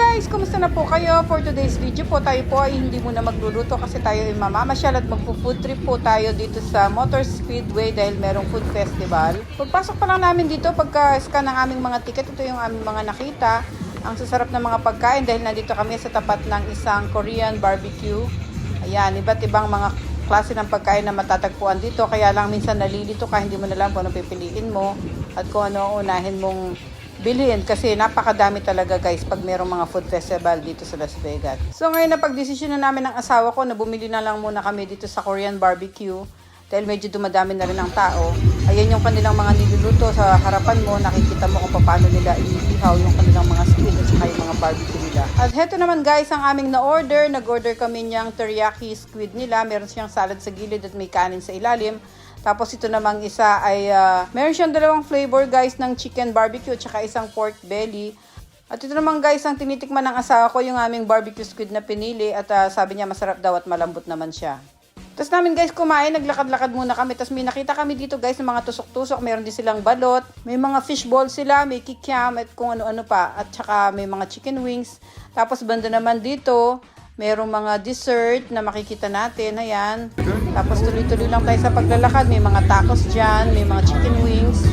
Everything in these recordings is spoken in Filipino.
Guys! Kumusta na po kayo? For today's video po, tayo po ay hindi muna magluluto kasi tayo ay mamamasyal at magpo-food trip po tayo dito sa Motor Speedway dahil merong food festival. Pagpasok pa lang namin dito, pagka-scan ng aming mga ticket, ito yung aming mga nakita. Ang sasarap ng mga pagkain dahil nandito kami sa tapat ng isang Korean barbecue. Ayan, iba't ibang mga klase ng pagkain na matatagpuan dito. Kaya lang minsan nalilito ka, hindi mo na alam kung ano pipiliin mo at kung ano unahin mong bilhin kasi napakadami talaga guys pag merong mga food festival dito sa Las Vegas. So ngayon na pagdesisyon na namin ng asawa ko na bumili na lang muna kami dito sa Korean barbecue dahil medyo dumadami na rin ang tao. Ayan yung kanilang mga niluluto sa harapan mo. Nakikita mo kung paano nila iniihaw yung kanilang mga squid at saka yung mga barbecue nila. At heto naman guys ang aming na-order. Nag-order kami niyang teriyaki squid nila. Meron siyang salad sa gilid at may kanin sa ilalim. Tapos ito namang isa ay ah, meron siyang dalawang flavor guys ng chicken barbecue at saka isang pork belly. At ito naman guys ang tinitikman ng asawa ko yung aming barbecue squid na pinili at ah, sabi niya masarap daw at malambot naman siya. Tapos namin guys kumain, naglakad-lakad muna kami. Tapos may nakita kami dito guys ng mga tusok-tusok. Meron din silang balot. May mga fishball sila, may kikiam at kung ano-ano pa. At saka may mga chicken wings. Tapos banda naman dito, merong mga dessert na makikita natin. Ayan. Tapos tuloy-tuloy lang tayo sa paglalakad. May mga tacos dyan, may mga chicken wings.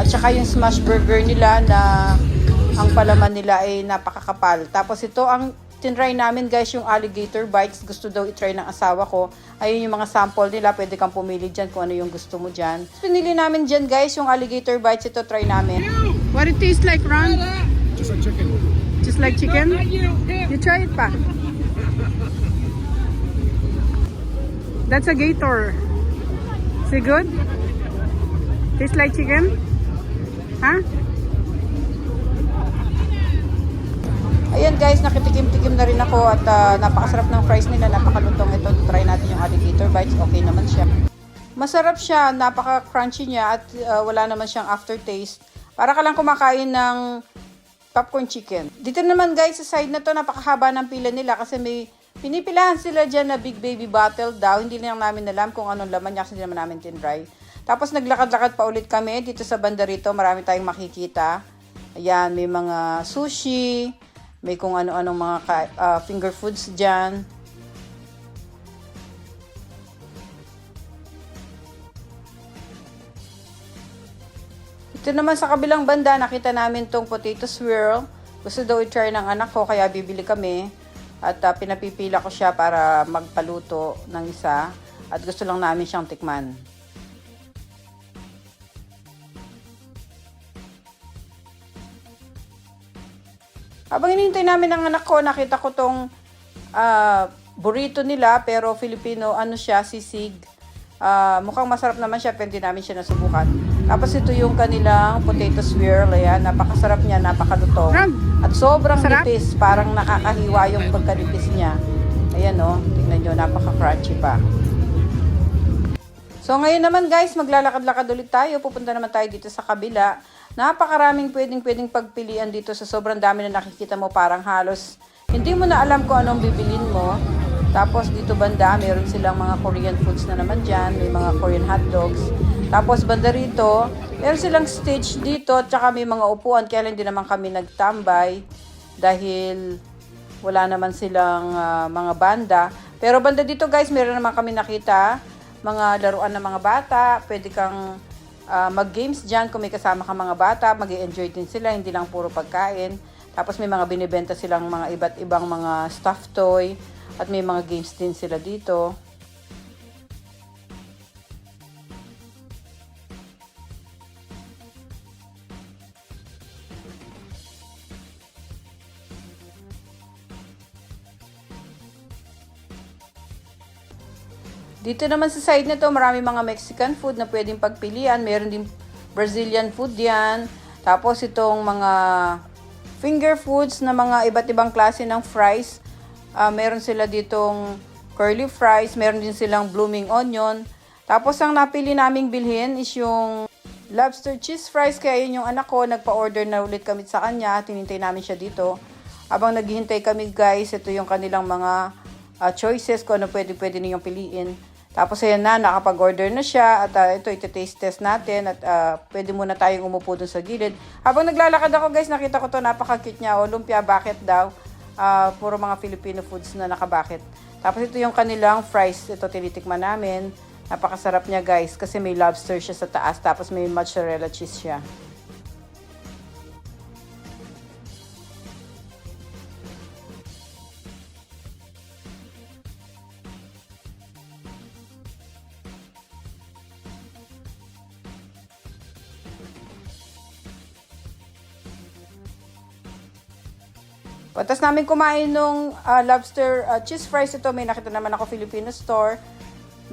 At saka yung smash burger nila na ang palaman nila ay napakakapal. Tapos ito ang tinry namin guys yung alligator bites. Gusto daw itry ng asawa ko. Ayun yung mga sample nila. Pwede kang pumili dyan kung ano yung gusto mo dyan. Pinili namin dyan guys yung alligator bites. Ito try namin. What it tastes like, Ron? Just like chicken. Just like chicken? You try it pa. That's a gator. Is it good? Tastes like chicken? Huh? Ayan guys, nakitikim-tikim na rin ako at ah, napakasarap ng fries nila, napakalutong ito. Try natin yung alligator bites, okay naman siya. Masarap siya, napaka-crunchy niya at ah, wala naman siyang aftertaste. Para ka lang kumakain ng popcorn chicken. Dito naman guys, sa side na to, napakahaba ng pila nila kasi may pinipilahan sila dyan na big baby bottle daw. Hindi lang namin alam kung anong laman niya kasi hindi naman namin tinry. Tapos naglakad-lakad pa ulit kami dito sa banda rito. Marami tayong makikita. Ayan, may mga sushi, may kung ano-anong mga ah, finger foods dyan. Ito naman sa kabilang banda, nakita namin tong potato swirl. Gusto daw i-try ng anak ko, kaya bibili kami. At ah, pinapipila ko siya para magpaluto ng isa. At gusto lang namin siyang tikman. Habang inintay namin ang anak ko, nakita ko tong ah, burrito nila, pero Filipino, ano siya, sisig. Ah, mukhang masarap naman siya, pero hindi namin siya nasubukan. Tapos ito yung kanilang potato swirl, ayan, napakasarap niya, napakalutong. At sobrang nipis, parang nakakahiwa yung pagkanipis niya. Ayan o, tingnan nyo, napaka-crunchy pa. So ngayon naman guys, maglalakad-lakad ulit tayo. Pupunta naman tayo dito sa kabila. Napakaraming pwedeng-pwedeng pagpilian dito sa sobrang dami na nakikita mo parang halos hindi mo na alam kung anong bibilin mo. Tapos dito banda, meron silang mga Korean foods na naman dyan. May mga Korean hot dogs. Tapos banda rito, meron silang stage dito at saka may mga upuan. Kaya hindi naman kami nagtambay dahil wala naman silang ah, mga banda. Pero banda dito guys, meron naman kami nakita mga laruan ng mga bata. Pwede kang ah, mag-games dyan kung may kasama kang mga bata. mag enjoy din sila, hindi lang puro pagkain. Tapos may mga binibenta silang mga iba't ibang mga stuffed toy. At may mga games din sila dito. Dito naman sa side na to, marami mga Mexican food na pwedeng pagpilian. Meron din Brazilian food yan. Tapos itong mga finger foods na mga iba't ibang klase ng fries. Ah, meron sila ditong curly fries. Meron din silang blooming onion. Tapos ang napili naming bilhin is yung lobster cheese fries. Kaya yun yung anak ko, nagpa-order na ulit kami sa kanya. Tinintay namin siya dito. Habang naghihintay kami guys, ito yung kanilang mga ah, choices kung ano pwede pwede ninyong piliin. Tapos ayan na, nakapag-order na siya at ah, ito, iti-taste test natin at ah, pwede muna tayong umupo dun sa gilid. Habang naglalakad ako guys, nakita ko to napaka-cute niya. O, lumpia, bakit daw? Ah, puro mga Filipino foods na nakabakit. Tapos ito yung kanilang fries. Ito tinitikman namin. Napakasarap niya guys kasi may lobster siya sa taas tapos may mozzarella cheese siya. Patas namin kumain nung ah, lobster ah, cheese fries ito. May nakita naman ako Filipino store.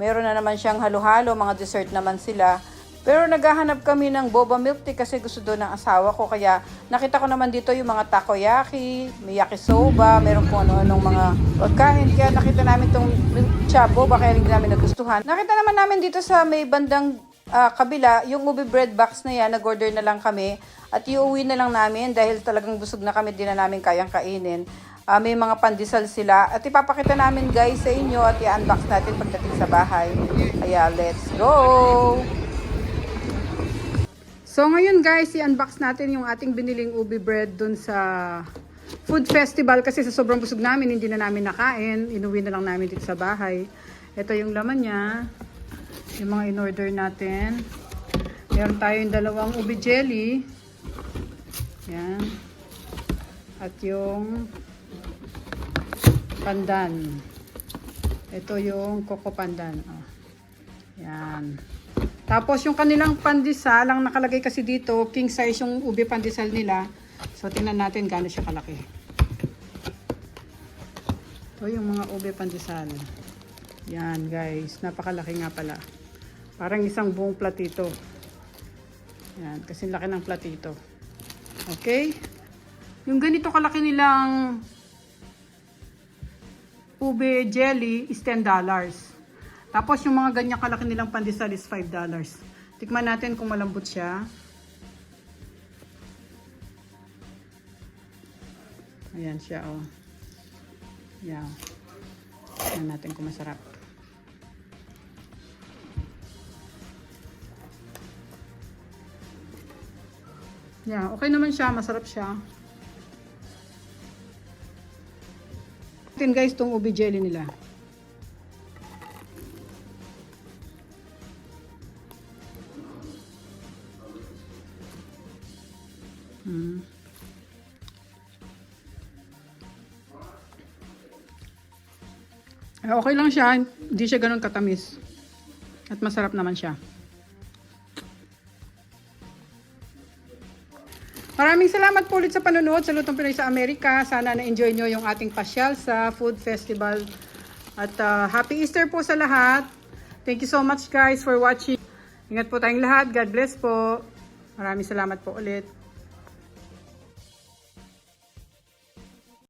Meron na naman siyang halo-halo, mga dessert naman sila. Pero naghahanap kami ng boba milk tea kasi gusto doon ng asawa ko. Kaya nakita ko naman dito yung mga takoyaki, may yakisoba, meron kung ano-anong mga pagkain. Kaya nakita namin itong milk cha boba kaya hindi namin nagustuhan. Nakita naman namin dito sa may bandang ah, kabila, yung ubi bread box na yan, nag-order na lang kami. At iuwi na lang namin dahil talagang busog na kami, di na namin kayang kainin. Ah, may mga pandesal sila. At ipapakita namin guys sa inyo at i-unbox natin pagdating sa bahay. Kaya let's go! So ngayon guys, i-unbox natin yung ating biniling ubi bread dun sa food festival kasi sa sobrang busog namin, hindi na namin nakain. Inuwi na lang namin dito sa bahay. Ito yung laman niya. Yung mga in-order natin. Meron tayong dalawang ubi jelly. Yan. At yung pandan. Ito yung coco pandan. Oh. Yan. Tapos yung kanilang pandesal, ang nakalagay kasi dito, king size yung ube pandesal nila. So tingnan natin gaano siya kalaki. Ito yung mga ube pandesal. Yan guys, napakalaki nga pala. Parang isang buong platito. Yan, kasi laki ng platito. Okay? Yung ganito kalaki nilang ube jelly is $10. Tapos yung mga ganyan kalaki nilang pandesal is $5. Tikman natin kung malambot siya. Ayan siya oh. Yan. Tignan natin kung masarap. Yeah, okay naman siya, masarap siya. Tingnan guys, tong ubi jelly nila. Mm. Eh, okay lang siya, hindi siya ganun katamis. At masarap naman siya. Salamat po ulit sa panonood sa Lutong Pinoy sa Amerika. Sana na-enjoy nyo yung ating pasyal sa Food Festival. At uh, Happy Easter po sa lahat. Thank you so much guys for watching. Ingat po tayong lahat. God bless po. Maraming salamat po ulit.